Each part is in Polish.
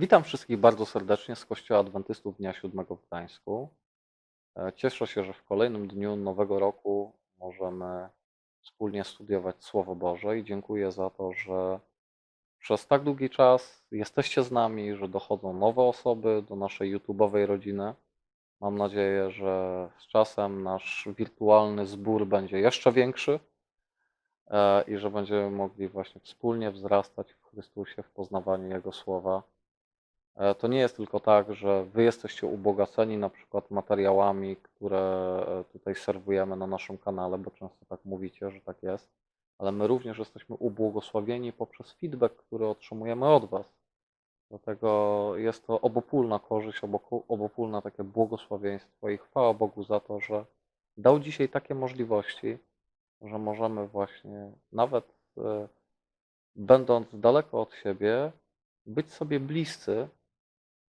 Witam wszystkich bardzo serdecznie z Kościoła Adwentystów Dnia Siódmego w Gdańsku. E, Cieszę się, że w kolejnym dniu nowego roku możemy wspólnie studiować Słowo Boże i dziękuję za to, że przez tak długi czas jesteście z nami, że dochodzą nowe osoby do naszej YouTube'owej rodziny. Mam nadzieję, że z czasem nasz wirtualny zbór będzie jeszcze większy e, i że będziemy mogli właśnie wspólnie wzrastać w Chrystusie, w poznawaniu Jego Słowa. E, To nie jest tylko tak, że wy jesteście ubogaceni na przykład materiałami, które e, tutaj serwujemy na naszym kanale, bo często tak mówicie, że tak jest, ale my również jesteśmy ubłogosławieni poprzez feedback, który otrzymujemy od was. Dlatego jest to obopólna korzyść, obopólne takie błogosławieństwo i chwała Bogu za to, że dał dzisiaj takie możliwości, że możemy właśnie nawet e, będąc daleko od siebie, być sobie bliscy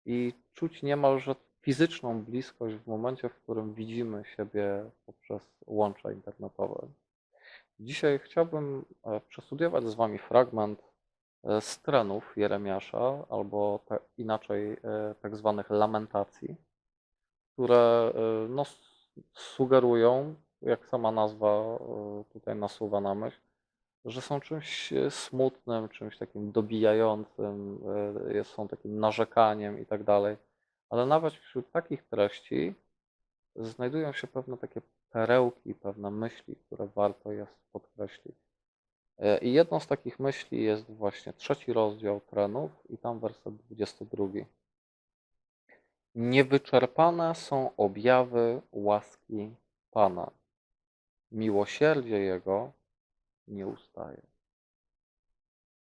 i czuć niemalże fizyczną bliskość w momencie, w którym widzimy siebie poprzez łącza internetowe. Dzisiaj chciałbym e, przestudiować z Wami fragment e, z trenów Jeremiasza, albo te, inaczej e, tak zwanych lamentacji, które no, sugerują, jak sama nazwa tutaj nasuwa na myśl, że są czymś e, smutnym, czymś takim dobijającym, e, są takim narzekaniem i tak dalej. Ale nawet wśród takich treści znajdują się pewne takie perełki, pewne myśli, które warto jest podkreślić. E, I jedną z takich myśli jest właśnie trzeci rozdział Trenów i tam werset 22. Niewyczerpane są objawy łaski Pana. Miłosierdzie Jego nie ustaje.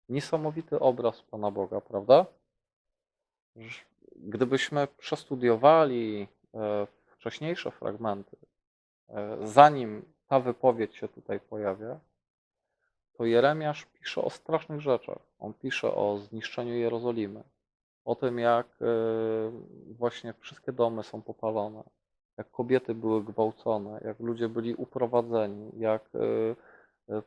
Niesamowity obraz Pana Boga, prawda? Gdybyśmy przestudiowali e, wcześniejsze fragmenty, e, zanim ta wypowiedź się tutaj pojawia, to Jeremiasz pisze o strasznych rzeczach. On pisze o zniszczeniu Jerozolimy, o tym, jak e, właśnie wszystkie domy są popalone, jak kobiety były gwałcone, jak ludzie byli uprowadzeni, jak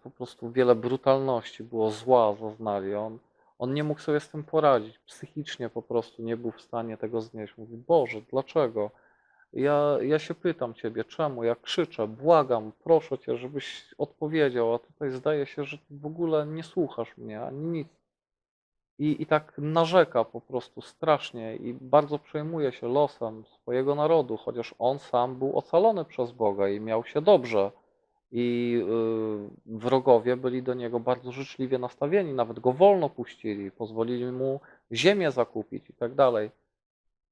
po prostu wiele brutalności było, zła zaznali. On, on nie mógł sobie z tym poradzić. Psychicznie po prostu nie był w stanie tego znieść. Mówi, Boże, dlaczego? Ja, ja się pytam Ciebie, czemu? Ja krzyczę, błagam, proszę Cię, żebyś odpowiedział, a tutaj zdaje się, że Ty w ogóle nie słuchasz mnie, ani nic. I, I tak narzeka po prostu strasznie i bardzo przejmuje się losem swojego narodu, chociaż on sam był ocalony przez Boga i miał się dobrze. I y, wrogowie byli do niego bardzo życzliwie nastawieni, nawet go wolno puścili, pozwolili mu ziemię zakupić i tak dalej.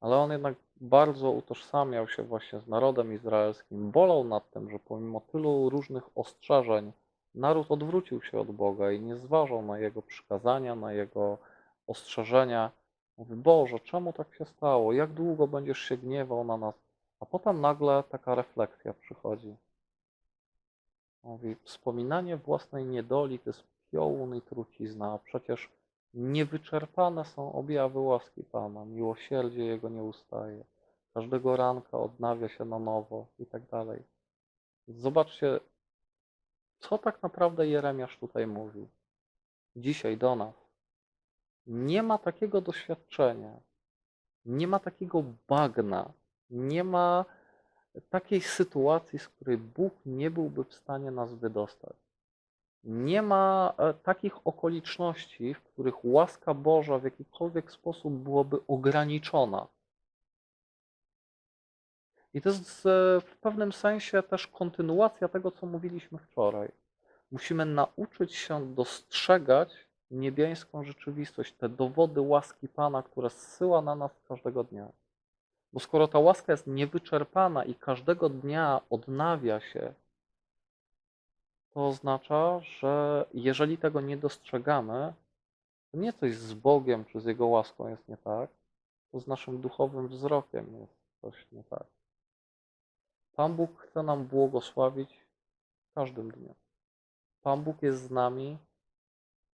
Ale on jednak bardzo utożsamiał się właśnie z narodem izraelskim. Bolał nad tym, że pomimo tylu różnych ostrzeżeń, naród odwrócił się od Boga i nie zważał na jego przykazania, na jego ostrzeżenia. Mówi, Boże, czemu tak się stało? Jak długo będziesz się gniewał na nas? A potem nagle taka refleksja przychodzi. Mówi, wspominanie własnej niedoli to jest piołun i trucizna, a przecież niewyczerpane są objawy łaski Pana, miłosierdzie Jego nie ustaje, każdego ranka odnawia się na nowo i tak dalej. Zobaczcie, co tak naprawdę Jeremiasz tutaj mówi. Dzisiaj do nas. Nie ma takiego doświadczenia, nie ma takiego bagna, nie ma takiej sytuacji, z której Bóg nie byłby w stanie nas wydostać. Nie ma e, takich okoliczności, w których łaska Boża w jakikolwiek sposób byłaby ograniczona. I to jest e, w pewnym sensie też kontynuacja tego, co mówiliśmy wczoraj. Musimy nauczyć się dostrzegać niebiańską rzeczywistość, te dowody łaski Pana, które zsyła na nas każdego dnia. Bo skoro ta łaska jest niewyczerpana i każdego dnia odnawia się, to oznacza, że jeżeli tego nie dostrzegamy, to nie coś z Bogiem czy z Jego łaską jest nie tak, to z naszym duchowym wzrokiem jest coś nie tak. Pan Bóg chce nam błogosławić w każdym dniu. Pan Bóg jest z nami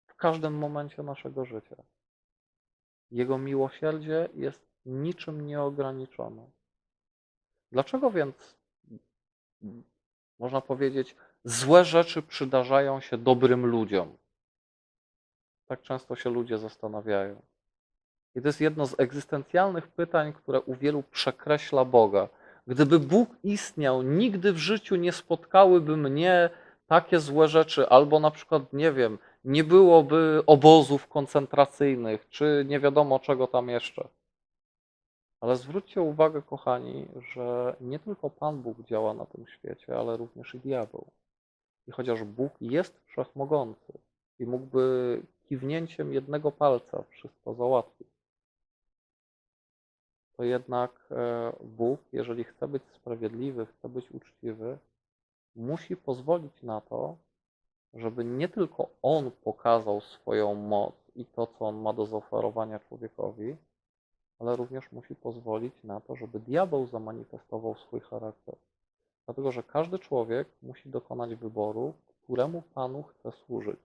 w każdym momencie naszego życia. Jego miłosierdzie jest niczym nieograniczone. Dlaczego więc, można powiedzieć, złe rzeczy przydarzają się dobrym ludziom? Tak często się ludzie zastanawiają. I to jest jedno z egzystencjalnych pytań, które u wielu przekreśla Boga. Gdyby Bóg istniał, nigdy w życiu nie spotkałyby mnie takie złe rzeczy, albo na przykład, nie wiem, nie byłoby obozów koncentracyjnych, czy nie wiadomo czego tam jeszcze. Ale zwróćcie uwagę, kochani, że nie tylko Pan Bóg działa na tym świecie, ale również i diabeł. I chociaż Bóg jest wszechmogący i mógłby kiwnięciem jednego palca wszystko załatwić, to jednak e, Bóg, jeżeli chce być sprawiedliwy, chce być uczciwy, musi pozwolić na to, żeby nie tylko On pokazał swoją moc i to, co On ma do zaoferowania człowiekowi, ale również musi pozwolić na to, żeby diabeł zamanifestował swój charakter. Dlatego, że każdy człowiek musi dokonać wyboru, któremu Panu chce służyć.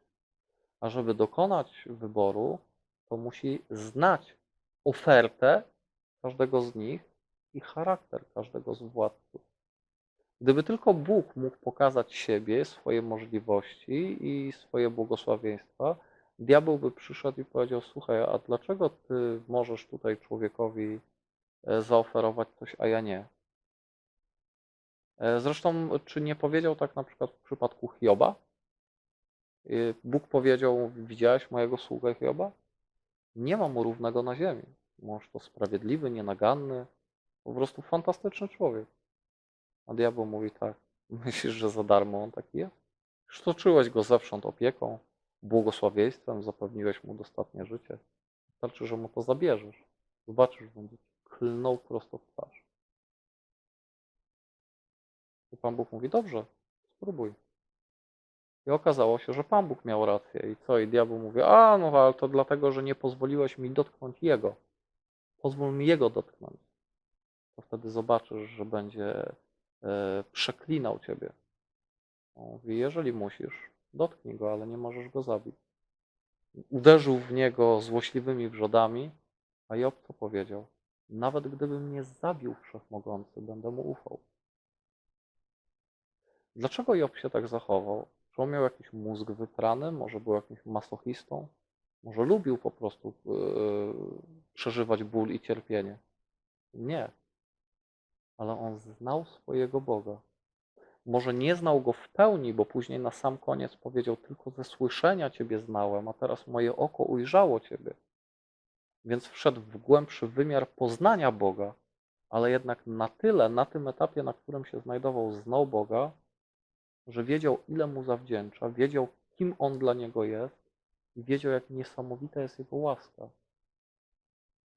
A żeby dokonać wyboru, to musi znać ofertę każdego z nich i charakter każdego z władców. Gdyby tylko Bóg mógł pokazać siebie, swoje możliwości i swoje błogosławieństwa, diabeł by przyszedł i powiedział: Słuchaj, a dlaczego ty możesz tutaj człowiekowi e, zaoferować coś, a ja nie? E, Zresztą, czy nie powiedział tak na przykład w przypadku Hioba? E, Bóg powiedział: Widziałeś mojego sługę Hioba? Nie ma mu równego na ziemi. Mąż to sprawiedliwy, nienaganny, po prostu fantastyczny człowiek. A diabeł mówi tak: Myślisz, że za darmo on taki jest? Już toczyłeś go zewsząd opieką, błogosławieństwem, zapewniłeś mu dostatnie życie. Wystarczy, że mu to zabierzesz. Zobaczysz, będzie klnął prosto w twarz. I Pan Bóg mówi: Dobrze, spróbuj. I okazało się, że Pan Bóg miał rację. I co? I diabeł mówi: A, no ale to dlatego, że nie pozwoliłeś mi dotknąć Jego. Pozwól mi Jego dotknąć. To wtedy zobaczysz, że będzie e, przeklinał Ciebie. On mówi: Jeżeli musisz, dotknij go, ale nie możesz go zabić. Uderzył w niego złośliwymi wrzodami, a Job co powiedział? Nawet gdyby mnie zabił wszechmogący, będę mu ufał. Dlaczego Job się tak zachował? Czy on miał jakiś mózg wyprany? Może był jakimś masochistą? Może lubił po prostu yy, przeżywać ból i cierpienie? Nie. Ale on znał swojego Boga. Może nie znał go w pełni, bo później na sam koniec powiedział: Tylko ze słyszenia Ciebie znałem, a teraz moje oko ujrzało Ciebie. Więc wszedł w głębszy wymiar poznania Boga, ale jednak na tyle, na tym etapie, na którym się znajdował, znał Boga, że wiedział, ile mu zawdzięcza, wiedział, kim on dla niego jest i wiedział, jak niesamowita jest jego łaska.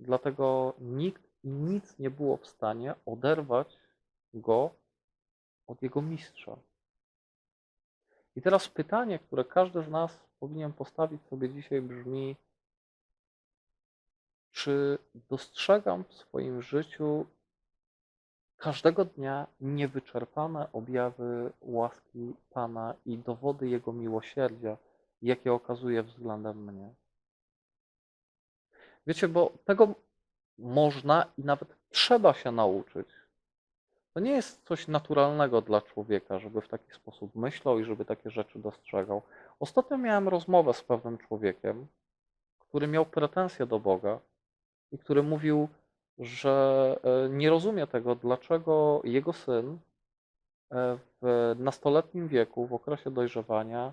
Dlatego nikt i nic nie było w stanie oderwać go od jego mistrza. I teraz pytanie, które każdy z nas powinien postawić sobie dzisiaj brzmi: czy dostrzegam w swoim życiu każdego dnia niewyczerpane objawy łaski Pana i dowody Jego miłosierdzia, jakie okazuje względem mnie? Wiecie, bo tego można i nawet trzeba się nauczyć. To nie jest coś naturalnego dla człowieka, żeby w taki sposób myślał i żeby takie rzeczy dostrzegał. Ostatnio miałem rozmowę z pewnym człowiekiem, który miał pretensje do Boga i który mówił, że e, nie rozumie tego, dlaczego jego syn e, w nastoletnim wieku, w okresie dojrzewania,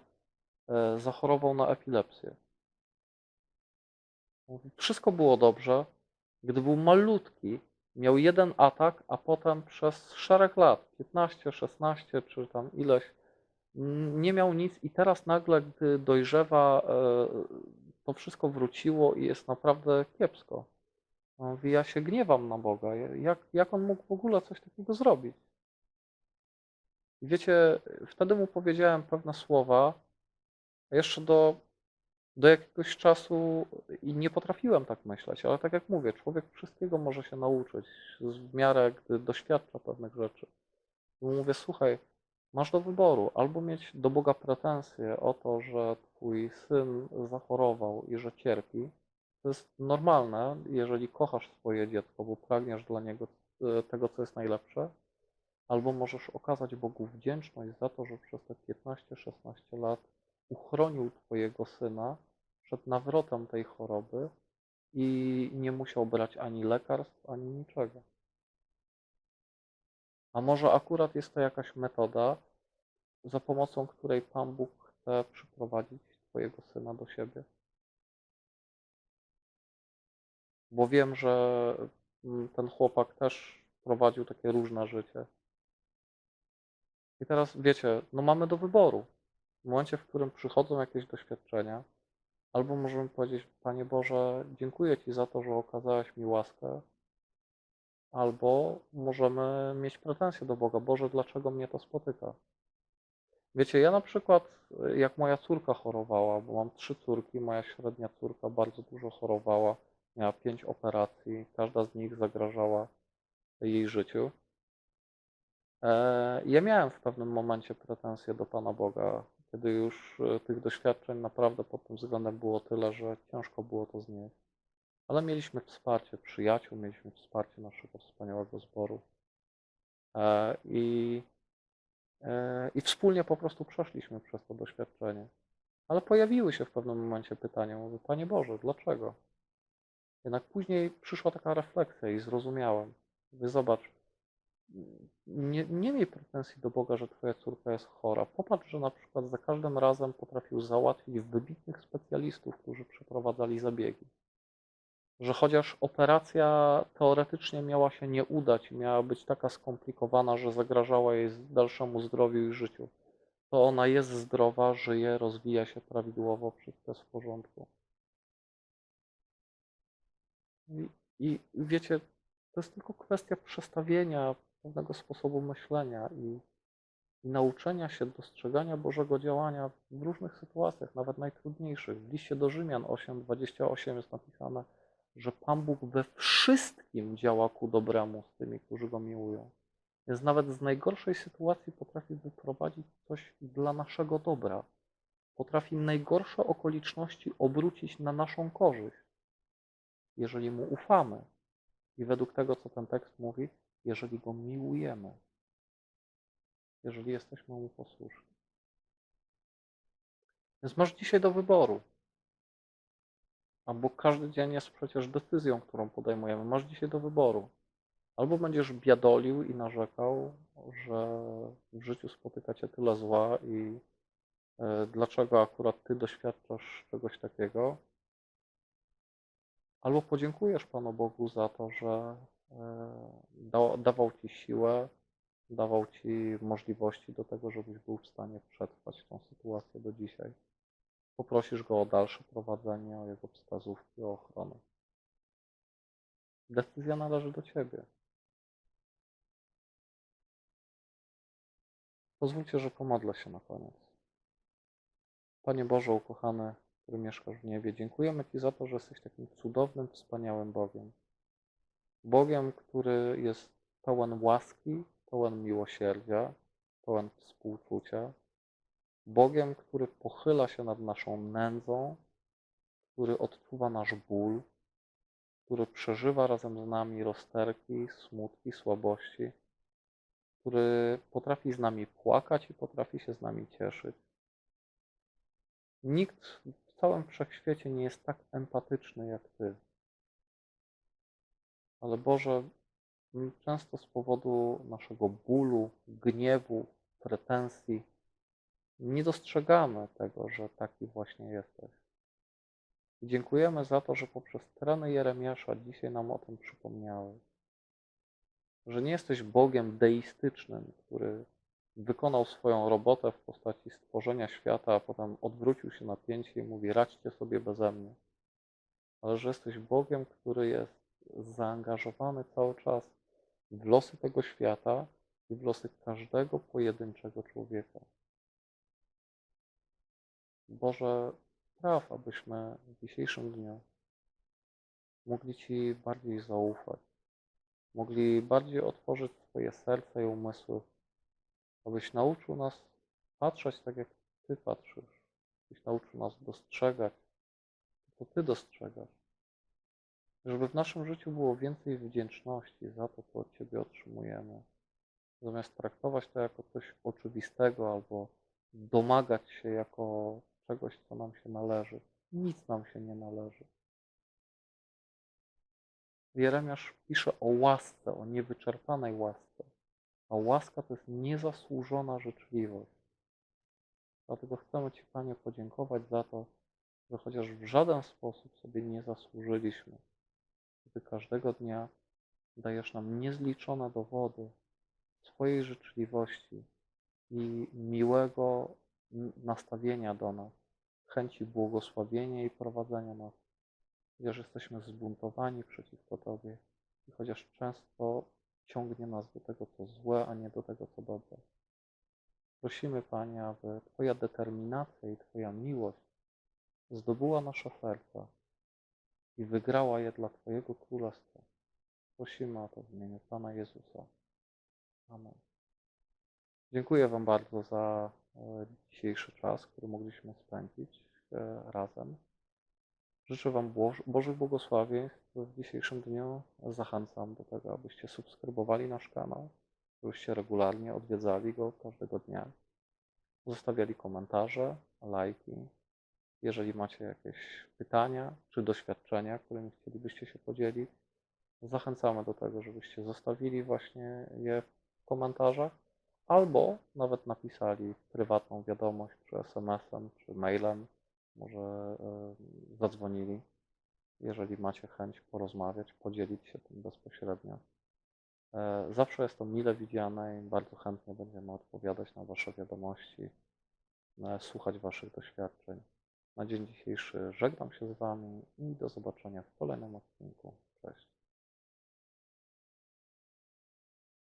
e, zachorował na epilepsję. Wszystko było dobrze. Gdy był malutki, miał jeden atak, a potem przez szereg lat, 15, 16 czy tam ileś, nie miał nic i teraz nagle, gdy dojrzewa, e, to wszystko wróciło i jest naprawdę kiepsko. On Mówi, ja się gniewam na Boga. Jak, jak on mógł w ogóle coś takiego zrobić? Wiecie, wtedy mu powiedziałem pewne słowa, jeszcze do, do jakiegoś czasu i nie potrafiłem tak myśleć, ale tak jak mówię, człowiek wszystkiego może się nauczyć w miarę, gdy doświadcza pewnych rzeczy. Mówię, słuchaj, masz do wyboru albo mieć do Boga pretensje o to, że twój syn zachorował i że cierpi, to jest normalne, jeżeli kochasz swoje dziecko, bo pragniesz dla niego e, tego, co jest najlepsze, albo możesz okazać Bogu wdzięczność za to, że przez te 15-16 lat uchronił Twojego syna przed nawrotem tej choroby i nie musiał brać ani lekarstw, ani niczego. A może akurat jest to jakaś metoda, za pomocą której Pan Bóg chce przyprowadzić Twojego syna do siebie? Bo wiem, że mm, ten chłopak też prowadził takie różne życie. I teraz wiecie, no mamy do wyboru. W momencie, w którym przychodzą jakieś doświadczenia, albo możemy powiedzieć, Panie Boże, dziękuję Ci za to, że okazałeś mi łaskę, albo możemy mieć pretensje do Boga, Boże, dlaczego mnie to spotyka? Wiecie, ja na przykład, jak moja córka chorowała, bo mam trzy córki, moja średnia córka bardzo dużo chorowała, miała pięć operacji, każda z nich zagrażała jej życiu. E, Ja miałem w pewnym momencie pretensje do Pana Boga, kiedy już e, tych doświadczeń naprawdę pod tym względem było tyle, że ciężko było to znieść. Ale mieliśmy wsparcie przyjaciół, mieliśmy wsparcie naszego wspaniałego zboru. E, I, e, I wspólnie po prostu przeszliśmy przez to doświadczenie. Ale pojawiły się w pewnym momencie pytania, mówię, Panie Boże, dlaczego? Jednak później przyszła taka refleksja i zrozumiałem. Mówię, zobacz, nie, nie miej pretensji do Boga, że twoja córka jest chora. Popatrz, że na przykład za każdym razem potrafił załatwić wybitnych specjalistów, którzy przeprowadzali zabiegi. Że chociaż operacja teoretycznie miała się nie udać miała być taka skomplikowana, że zagrażała jej dalszemu zdrowiu i życiu, to ona jest zdrowa, żyje, rozwija się prawidłowo, wszystko jest w porządku. I, I wiecie, to jest tylko kwestia przestawienia pewnego sposobu myślenia i, i nauczenia się dostrzegania Bożego działania w różnych sytuacjach, nawet najtrudniejszych. W liście do Rzymian 8:28 jest napisane, że Pan Bóg we wszystkim działa ku dobremu z tymi, którzy Go miłują. Więc nawet z najgorszej sytuacji potrafi wyprowadzić coś dla naszego dobra. Potrafi najgorsze okoliczności obrócić na naszą korzyść, jeżeli Mu ufamy. I według tego, co ten tekst mówi, jeżeli Go miłujemy, jeżeli jesteśmy Mu posłuszni. Więc masz dzisiaj do wyboru. Albo każdy dzień jest przecież decyzją, którą podejmujemy. Masz dzisiaj do wyboru. Albo będziesz biadolił i narzekał, że w życiu spotyka cię tyle zła i e, dlaczego akurat ty doświadczasz czegoś takiego. Albo podziękujesz Panu Bogu za to, że e, dawał ci siłę, dawał ci możliwości do tego, żebyś był w stanie przetrwać tą sytuację do dzisiaj. Poprosisz go o dalsze prowadzenie, o jego wskazówki, o ochronę. Decyzja należy do ciebie. Pozwólcie, że pomodlę się na koniec. Panie Boże, ukochany, który mieszkasz w niebie, dziękujemy Ci za to, że jesteś takim cudownym, wspaniałym Bogiem. Bogiem, który jest pełen łaski, pełen miłosierdzia, pełen współczucia. Bogiem, który pochyla się nad naszą nędzą, który odczuwa nasz ból, który przeżywa razem z nami rozterki, smutki, słabości który potrafi z nami płakać i potrafi się z nami cieszyć. Nikt w całym wszechświecie nie jest tak empatyczny jak Ty. Ale Boże, często z powodu naszego bólu, gniewu, pretensji nie dostrzegamy tego, że taki właśnie jesteś. I dziękujemy za to, że poprzez strony Jeremiasza dzisiaj nam o tym przypomniałeś że nie jesteś Bogiem deistycznym, który wykonał swoją robotę w postaci stworzenia świata, a potem odwrócił się na pięcie i mówi: radźcie sobie beze mnie. Ale że jesteś Bogiem, który jest zaangażowany cały czas w losy tego świata i w losy każdego pojedynczego człowieka. Boże, spraw, abyśmy w dzisiejszym dniu mogli Ci bardziej zaufać mogli bardziej otworzyć swoje serca i umysły, abyś nauczył nas patrzeć tak, jak Ty patrzysz, abyś nauczył nas dostrzegać to, co Ty dostrzegasz, żeby w naszym życiu było więcej wdzięczności za to, co od Ciebie otrzymujemy, zamiast traktować to jako coś oczywistego albo domagać się jako czegoś, co nam się należy. Nic nam się nie należy. Jeremiasz pisze o łasce, o niewyczerpanej łasce. A łaska to jest niezasłużona życzliwość. Dlatego chcemy Ci, Panie, podziękować za to, że chociaż w żaden sposób sobie nie zasłużyliśmy, Ty każdego dnia dajesz nam niezliczone dowody swojej życzliwości i miłego nastawienia do nas, chęci błogosławienia i prowadzenia nas. Chociaż jesteśmy zbuntowani przeciwko Tobie i chociaż często ciągnie nas do tego, co złe, a nie do tego, co dobre. Prosimy, Panie, aby Twoja determinacja i Twoja miłość zdobyła nasze serca i wygrała je dla Twojego Królestwa. Prosimy o to w imieniu Pana Jezusa. Amen. Dziękuję Wam bardzo za e, dzisiejszy czas, który mogliśmy spędzić e, razem. Życzę Wam Boż- Bożych błogosławieństw w dzisiejszym dniu. Zachęcam do tego, abyście subskrybowali nasz kanał, abyście regularnie odwiedzali go każdego dnia, zostawiali komentarze, lajki. Jeżeli macie jakieś pytania czy doświadczenia, którymi chcielibyście się podzielić, zachęcamy do tego, żebyście zostawili właśnie je w komentarzach albo nawet napisali prywatną wiadomość, czy SMS-em, czy mailem, może e, zadzwonili, jeżeli macie chęć porozmawiać, podzielić się tym bezpośrednio. E, Zawsze jest to mile widziane i bardzo chętnie będziemy odpowiadać na Wasze wiadomości, e, słuchać Waszych doświadczeń. Na dzień dzisiejszy żegnam się z Wami i do zobaczenia w kolejnym odcinku. Cześć.